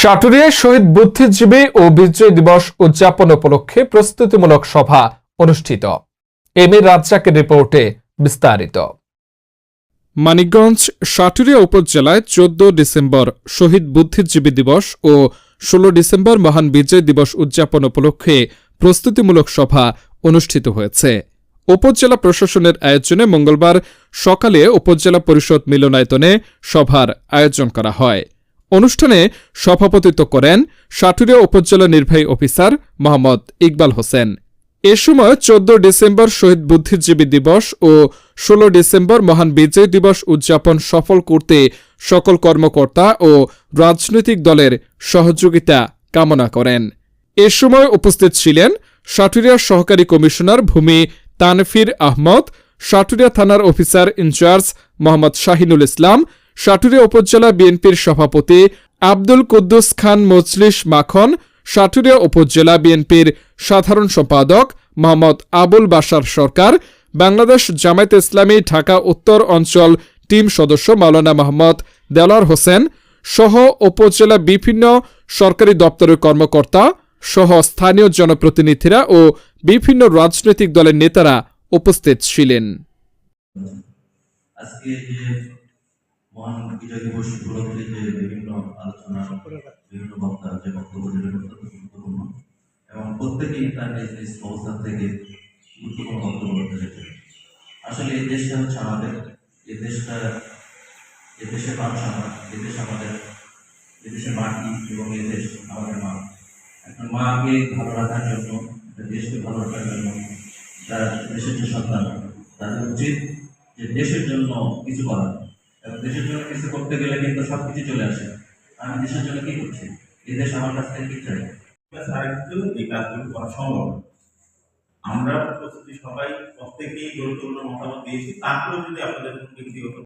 সাটুরিয়ায় শহীদ বুদ্ধিজীবী ও বিজয় দিবস উদযাপন উপলক্ষে প্রস্তুতিমূলক সভা অনুষ্ঠিত। এম এ রাজ্জাকের রিপোর্টে বিস্তারিত। মানিকগঞ্জ সাটুরিয়া উপজেলায় চোদ্দ ডিসেম্বর শহীদ বুদ্ধিজীবী দিবস ও ষোলো ডিসেম্বর মহান বিজয় দিবস উদযাপন উপলক্ষে প্রস্তুতিমূলক সভা অনুষ্ঠিত হয়েছে। উপজেলা প্রশাসনের আয়োজনে মঙ্গলবার সকালে উপজেলা পরিষদ মিলনায়তনে সভার আয়োজন করা হয়। অনুষ্ঠানে সভাপতিত্ব করেন সাটুরিয়া উপজেলা নির্বাহী অফিসার মোহাম্মদ ইকবাল হোসেন। এ সময় চোদ্দ ডিসেম্বর শহীদ বুদ্ধিজীবী দিবস ও ষোলো ডিসেম্বর মহান বিজয় দিবস উদযাপন সফল করতে সকল কর্মকর্তা ও রাজনৈতিক দলের সহযোগিতা কামনা করেন। এ সময় উপস্থিত ছিলেন সাটুরিয়া সহকারী কমিশনার ভূমি তানফির আহমদ, সাটুরিয়া থানার officer in charge Mohammad Shahinul Islam Saturia উপজেলা বিএনপির সভাপতি আব্দুল কুদ্দুস খান মজলিস মাখন সাটুরিয়া উপজেলা বিএনপির সাধারণ সম্পাদক মোহাম্মদ আবুল বাশার সরকার, বাংলাদেশ জামায়াত ইসলামী ঢাকা উত্তর অঞ্চল টিম সদস্য মাওলানা মোহাম্মদ দেলার হোসেন সহ উপজেলা বিভিন্ন সরকারি দপ্তরের কর্মকর্তা সহ স্থানীয় জনপ্রতিনিধিরা ও বিভিন্ন রাজনৈতিক দলের নেতারা উপস্থিত ছিলেন। মহান বিজয় দিবস উপলক্ষে বিভিন্ন আলোচনা, বিভিন্ন বক্তা যে বক্তব্য গুরুত্বপূর্ণ এবং প্রত্যেকেই তার নিজ নিজ অবস্থান থেকে গুরুত্বপূর্ণ বক্তব্য রেখেছেন আসলে এই দেশটা হচ্ছে আমাদের, এই দেশটা, এই দেশের মানুষ আমার আমাদের, এই দেশের মাটি এবং এই দেশ আমাদের মা। এখন মাকে ভালো রাখার জন্য দেশকে ভালো রাখার জন্য যারা দেশের যে সন্তান, তাদের উচিত যে দেশের জন্য কিছু করা দেশের জন্য কিছু করতে গেলে কিন্তু সব কিছু চলে আসে। আমি দেশের জন্য কি করছি? এই দেশ আমার কাছ থেকে কি চাই কিন্তু এই কাজগুলো করা সম্ভব আমরা প্রস্তুতি সবাই প্রত্যেকেই গুরুত্বপূর্ণ মতামত দিয়েছি। তারপরেও যদি আপনাদের ব্যক্তিগত